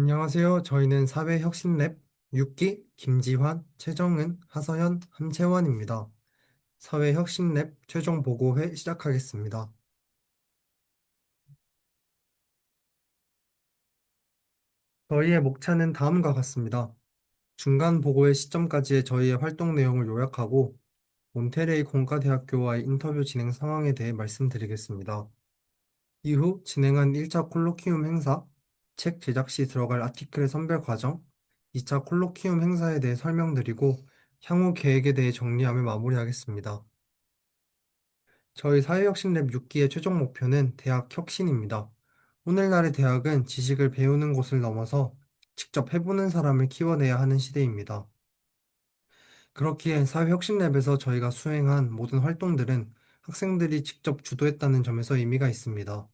안녕하세요. 저희는 사회혁신랩 6기 김지환, 최정은, 하서연, 함채원입니다. 사회혁신랩 최종 보고회 시작하겠습니다. 저희의 목차는 다음과 같습니다. 중간 보고회 시점까지의 저희의 활동 내용을 요약하고 몬테레이 공과대학교와의 인터뷰 진행 상황에 대해 말씀드리겠습니다. 이후 진행한 1차 콜로키움 행사, 책 제작 시 들어갈 아티클의 선별 과정, 2차 콜로키움 행사에 대해 설명드리고 향후 계획에 대해 정리하며 마무리하겠습니다. 저희 사회혁신랩 6기의 최종 목표는 대학 혁신입니다. 오늘날의 대학은 지식을 배우는 곳을 넘어서 직접 해보는 사람을 키워내야 하는 시대입니다. 그렇기에 사회혁신랩에서 저희가 수행한 모든 활동들은 학생들이 직접 주도했다는 점에서 의미가 있습니다.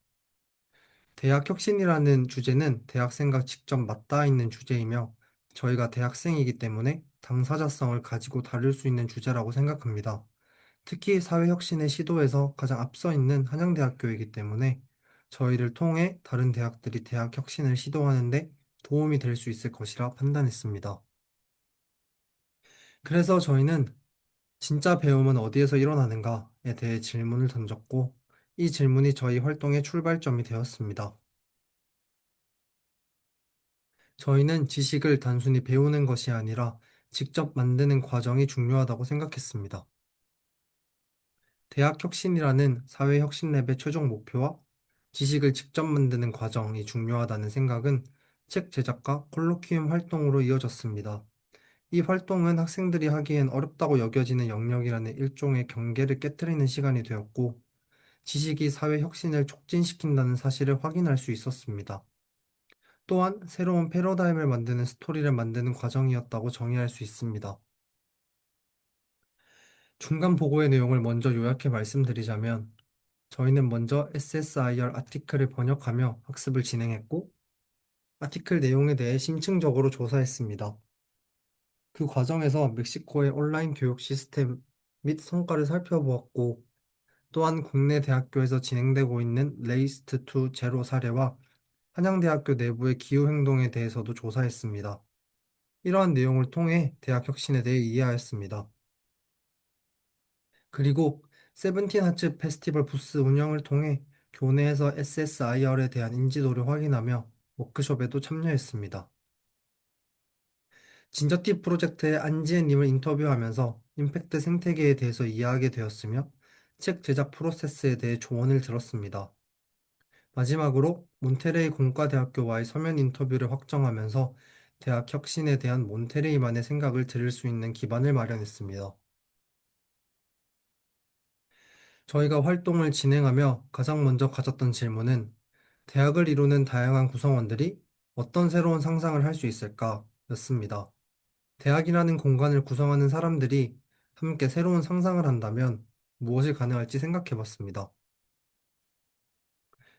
대학 혁신이라는 주제는 대학생과 직접 맞닿아 있는 주제이며 저희가 대학생이기 때문에 당사자성을 가지고 다룰 수 있는 주제라고 생각합니다. 특히 사회혁신의 시도에서 가장 앞서 있는 한양대학교이기 때문에 저희를 통해 다른 대학들이 대학 혁신을 시도하는데 도움이 될 수 있을 것이라 판단했습니다. 그래서 저희는 진짜 배움은 어디에서 일어나는가에 대해 질문을 던졌고 이 질문이 저희 활동의 출발점이 되었습니다. 저희는 지식을 단순히 배우는 것이 아니라 직접 만드는 과정이 중요하다고 생각했습니다. 대학 혁신이라는 사회 혁신 랩의 최종 목표와 지식을 직접 만드는 과정이 중요하다는 생각은 책 제작과 콜로퀴움 활동으로 이어졌습니다. 이 활동은 학생들이 하기엔 어렵다고 여겨지는 영역이라는 일종의 경계를 깨뜨리는 시간이 되었고, 지식이 사회 혁신을 촉진시킨다는 사실을 확인할 수 있었습니다. 또한 새로운 패러다임을 만드는 스토리를 만드는 과정이었다고 정의할 수 있습니다. 중간 보고의 내용을 먼저 요약해 말씀드리자면, 저희는 먼저 SSIR 아티클을 번역하며 학습을 진행했고, 아티클 내용에 대해 심층적으로 조사했습니다. 그 과정에서 멕시코의 온라인 교육 시스템 및 성과를 살펴보았고, 또한 국내 대학교에서 진행되고 있는 레이스트 투 제로 사례와 한양대학교 내부의 기후 행동에 대해서도 조사했습니다. 이러한 내용을 통해 대학 혁신에 대해 이해하였습니다. 그리고 세븐틴 하츠 페스티벌 부스 운영을 통해 교내에서 SSIR에 대한 인지도를 확인하며 워크숍에도 참여했습니다. 진저티 프로젝트의 안지혜님을 인터뷰하면서 임팩트 생태계에 대해서 이해하게 되었으며 책 제작 프로세스에 대해 조언을 들었습니다. 마지막으로 몬테레이 공과대학교와의 서면 인터뷰를 확정하면서 대학 혁신에 대한 몬테레이만의 생각을 들을 수 있는 기반을 마련했습니다. 저희가 활동을 진행하며 가장 먼저 가졌던 질문은 대학을 이루는 다양한 구성원들이 어떤 새로운 상상을 할 수 있을까? 였습니다. 대학이라는 공간을 구성하는 사람들이 함께 새로운 상상을 한다면 무엇이 가능할지 생각해 봤습니다.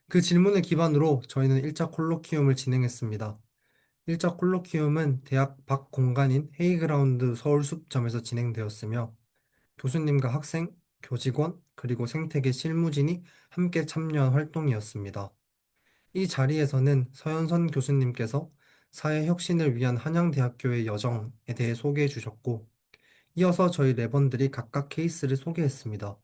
그 질문을 기반으로 저희는 1차 콜로키움을 진행했습니다. 1차 콜로키움은 대학 밖 공간인 헤이그라운드 서울숲점에서 진행되었으며 교수님과 학생, 교직원, 그리고 생태계 실무진이 함께 참여한 활동이었습니다. 이 자리에서는 서현선 교수님께서 사회 혁신을 위한 한양대학교의 여정에 대해 소개해 주셨고, 이어서 저희 랩원들이 각각 케이스를 소개했습니다.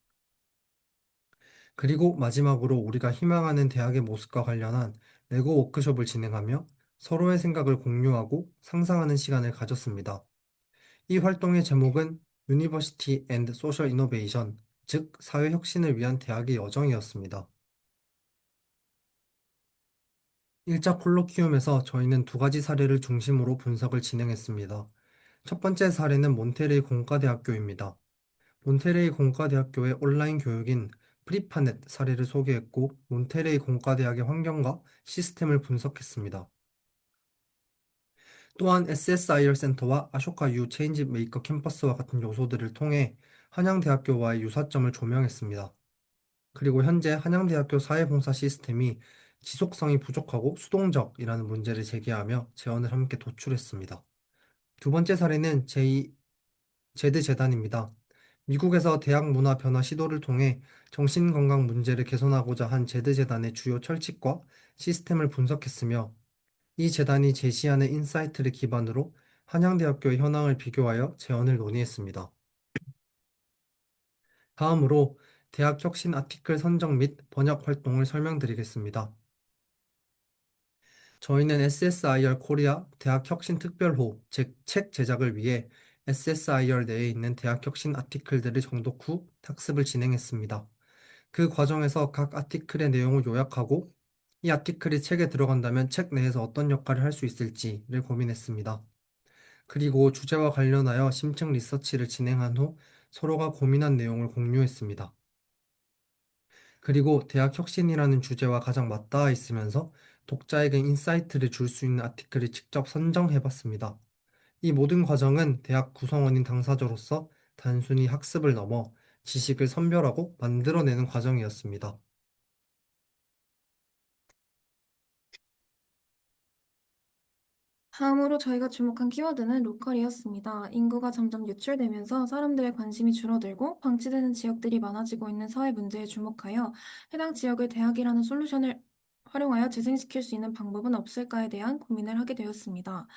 그리고 마지막으로 우리가 희망하는 대학의 모습과 관련한 레고 워크숍을 진행하며 서로의 생각을 공유하고 상상하는 시간을 가졌습니다. 이 활동의 제목은 유니버시티 앤드 소셜 이노베이션, 즉 사회 혁신을 위한 대학의 여정이었습니다. 1차 콜로키움에서 저희는 두 가지 사례를 중심으로 분석을 진행했습니다. 첫 번째 사례는 몬테레이 공과대학교입니다. 몬테레이 공과대학교의 온라인 교육인 프리파넷 사례를 소개했고, 몬테레이 공과대학의 환경과 시스템을 분석했습니다. 또한 SSIR 센터와 아쇼카 유 체인지 메이커 캠퍼스와 같은 요소들을 통해 한양대학교와의 유사점을 조명했습니다. 그리고 현재 한양대학교 사회봉사 시스템이 지속성이 부족하고 수동적이라는 문제를 제기하며 제언을 함께 도출했습니다. 두 번째 사례는 제2 제드 재단입니다. 미국에서 대학 문화 변화 시도를 통해 정신건강 문제를 개선하고자 한 제드 재단의 주요 철칙과 시스템을 분석했으며 이 재단이 제시하는 인사이트를 기반으로 한양대학교의 현황을 비교하여 재원을 논의했습니다. 다음으로 대학 혁신 아티클 선정 및 번역 활동을 설명드리겠습니다. 저희는 SSIR 코리아 대학 혁신 특별호 책 제작을 위해 SSIR 내에 있는 대학 혁신 아티클들을 정독 후 학습을 진행했습니다. 그 과정에서 각 아티클의 내용을 요약하고 이 아티클이 책에 들어간다면 책 내에서 어떤 역할을 할 수 있을지를 고민했습니다. 그리고 주제와 관련하여 심층 리서치를 진행한 후 서로가 고민한 내용을 공유했습니다. 그리고 대학 혁신이라는 주제와 가장 맞닿아 있으면서 독자에게 인사이트를 줄 수 있는 아티클을 직접 선정해 봤습니다. 이 모든 과정은 대학 구성원인 당사자로서 단순히 학습을 넘어 지식을 선별하고 만들어내는 과정이었습니다. 다음으로 저희가 주목한 키워드는 로컬이었습니다. 인구가 점점 유출되면서 사람들의 관심이 줄어들고 방치되는 지역들이 많아지고 있는 사회 문제에 주목하여 해당 지역을 대학이라는 솔루션을 활용하여 재생시킬 수 있는 방법은 없을까에 대한 고민을 하게 되었습니다.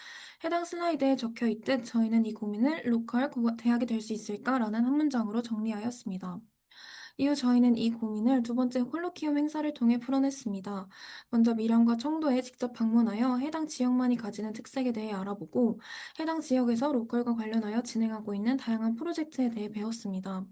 해당 슬라이드에 적혀 있듯 저희는 이 고민을 로컬 대학이 될 수 있을까라는 한 문장으로 정리하였습니다. 이후 저희는 이 고민을 두 번째 콜로키움 행사를 통해 풀어냈습니다. 먼저 밀양과 청도에 직접 방문하여 해당 지역만이 가지는 특색에 대해 알아보고 해당 지역에서 로컬과 관련하여 진행하고 있는 다양한 프로젝트에 대해 배웠습니다.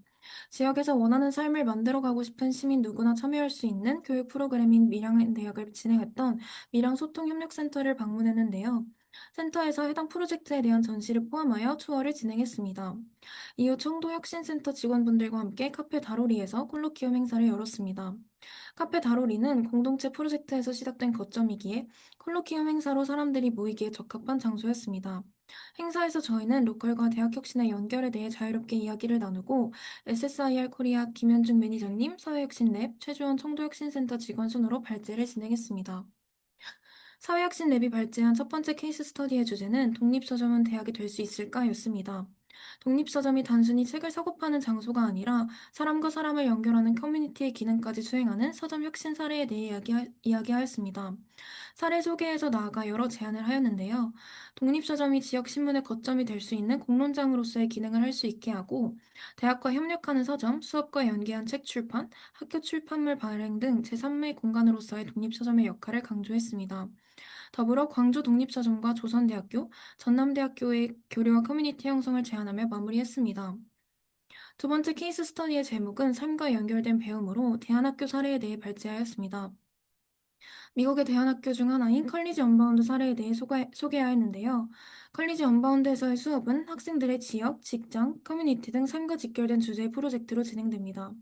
지역에서 원하는 삶을 만들어가고 싶은 시민 누구나 참여할 수 있는 교육 프로그램인 밀양 대학을 진행했던 밀양 소통협력센터를 방문했는데요. 센터에서 해당 프로젝트에 대한 전시를 포함하여 투어를 진행했습니다. 이후 청도혁신센터 직원분들과 함께 카페 다로리에서 콜로키움 행사를 열었습니다. 카페 다로리는 공동체 프로젝트에서 시작된 거점이기에 콜로키움 행사로 사람들이 모이기에 적합한 장소였습니다. 행사에서 저희는 로컬과 대학 혁신의 연결에 대해 자유롭게 이야기를 나누고 SSIR 코리아 김현중 매니저님, 사회혁신랩, 최주원 청도혁신센터 직원 순으로 발제를 진행했습니다. 사회혁신 랩이 발제한 첫 번째 케이스 스터디의 주제는 독립서점은 대학이 될 수 있을까?였습니다. 독립서점이 단순히 책을 사고 파는 장소가 아니라 사람과 사람을 연결하는 커뮤니티의 기능까지 수행하는 서점 혁신 사례에 대해 이야기하, 이야기하였습니다. 사례 소개에서 나아가 여러 제안을 하였는데요. 독립서점이 지역 신문의 거점이 될 수 있는 공론장으로서의 기능을 할 수 있게 하고 대학과 협력하는 서점, 수업과 연계한 책 출판, 학교 출판물 발행 등 제3의 공간으로서의 독립서점의 역할을 강조했습니다. 더불어 광주 독립서점과 조선대학교, 전남대학교의 교류와 커뮤니티 형성을 제안하며 마무리했습니다. 두 번째 케이스 스터디의 제목은 삶과 연결된 배움으로 대안학교 사례에 대해 발제하였습니다. 미국의 대안학교 중 하나인 컬리지 언바운드 사례에 대해 소개, 소개하였는데요. 컬리지 언바운드에서의 수업은 학생들의 지역, 직장, 커뮤니티 등 삶과 직결된 주제의 프로젝트로 진행됩니다.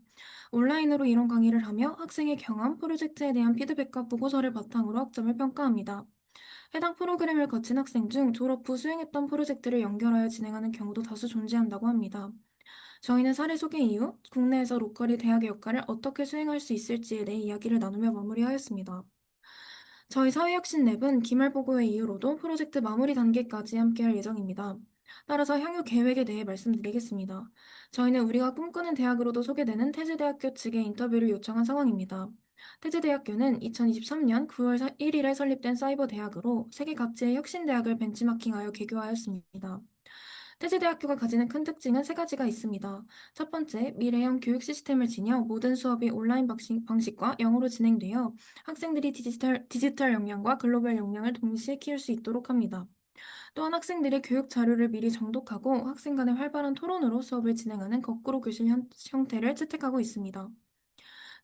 온라인으로 이론 강의를 하며 학생의 경험, 프로젝트에 대한 피드백과 보고서를 바탕으로 학점을 평가합니다. 해당 프로그램을 거친 학생 중 졸업 후 수행했던 프로젝트를 연결하여 진행하는 경우도 다수 존재한다고 합니다. 저희는 사례 소개 이후 국내에서 로컬이 대학의 역할을 어떻게 수행할 수 있을지에 대해 이야기를 나누며 마무리하였습니다. 저희 사회혁신 랩은 기말보고회 이후로도 프로젝트 마무리 단계까지 함께할 예정입니다. 따라서 향후 계획에 대해 말씀드리겠습니다. 저희는 우리가 꿈꾸는 대학으로도 소개되는 태제대학교 측의 인터뷰를 요청한 상황입니다. 태제대학교는 2023년 9월 1일에 설립된 사이버 대학으로 세계 각지의 혁신 대학을 벤치마킹하여 개교하였습니다. 태제대학교가 가지는 큰 특징은 세 가지가 있습니다. 첫 번째, 미래형 교육 시스템을 지녀 모든 수업이 온라인 방식, 방식 과 영어로 진행되어 학생들이 디지털, 디지털 역량과 글로벌 역량을 동시에 키울 수 있도록 합니다. 또한 학생들의 교육 자료를 미리 정독하고 학생 간의 활발한 토론으로 수업을 진행하는 거꾸로 교실 형, 형태를 채택하고 있습니다.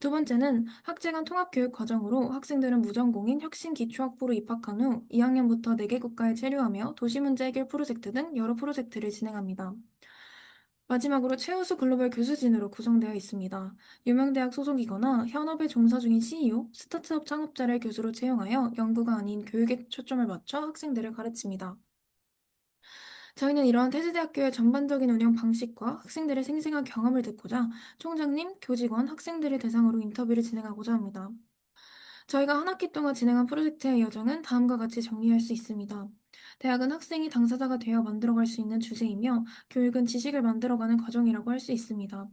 두 번째는 학제 간 통합교육 과정으로 학생들은 무전공인 혁신 기초학부로 입학한 후 2학년부터 4개 국가에 체류하며 도시 문제 해결 프로젝트 등 여러 프로젝트를 진행합니다. 마지막으로 최우수 글로벌 교수진으로 구성되어 있습니다. 유명 대학 소속이거나 현업에 종사 중인 CEO, 스타트업 창업자를 교수로 채용하여 연구가 아닌 교육에 초점을 맞춰 학생들을 가르칩니다. 저희는 이러한 태지대학교의 전반적인 운영 방식과 학생들의 생생한 경험을 듣고자 총장님, 교직원, 학생들을 대상으로 인터뷰를 진행하고자 합니다. 저희가 한 학기 동안 진행한 프로젝트의 여정은 다음과 같이 정리할 수 있습니다. 대학은 학생이 당사자가 되어 만들어갈 수 있는 주제이며 교육은 지식을 만들어가는 과정이라고 할 수 있습니다.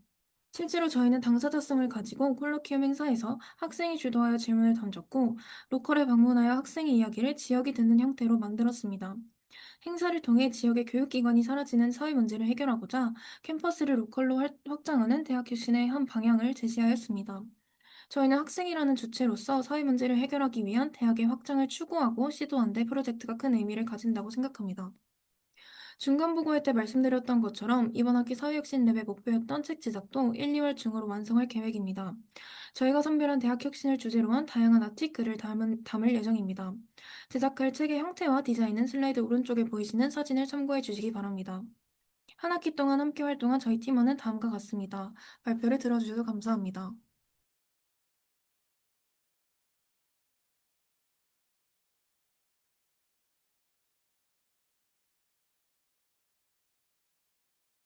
실제로 저희는 당사자성을 가지고 콜로키움 행사에서 학생이 주도하여 질문을 던졌고, 로컬에 방문하여 학생의 이야기를 지역이 듣는 형태로 만들었습니다. 행사를 통해 지역의 교육기관이 사라지는 사회 문제를 해결하고자 캠퍼스를 로컬로 활- 확장하는 대학 교신의 한 방향을 제시하였습니다. 저희는 학생이라는 주체로서 사회 문제를 해결하기 위한 대학의 확장을 추구하고 시도한 데 프로젝트가 큰 의미를 가진다고 생각합니다. 중간 보고회 때 말씀드렸던 것처럼 이번 학기 사회혁신 랩의 목표였던 책 제작도 1, 2월 중으로 완성할 계획입니다. 저희가 선별한 대학 혁신을 주제로 한 다양한 아티클을 담은, 담을 예정입니다. 제작할 책의 형태와 디자인은 슬라이드 오른쪽에 보이시는 사진을 참고해 주시기 바랍니다. 한 학기 동안 함께 활동한 저희 팀원은 다음과 같습니다. 발표를 들어주셔서 감사합니다.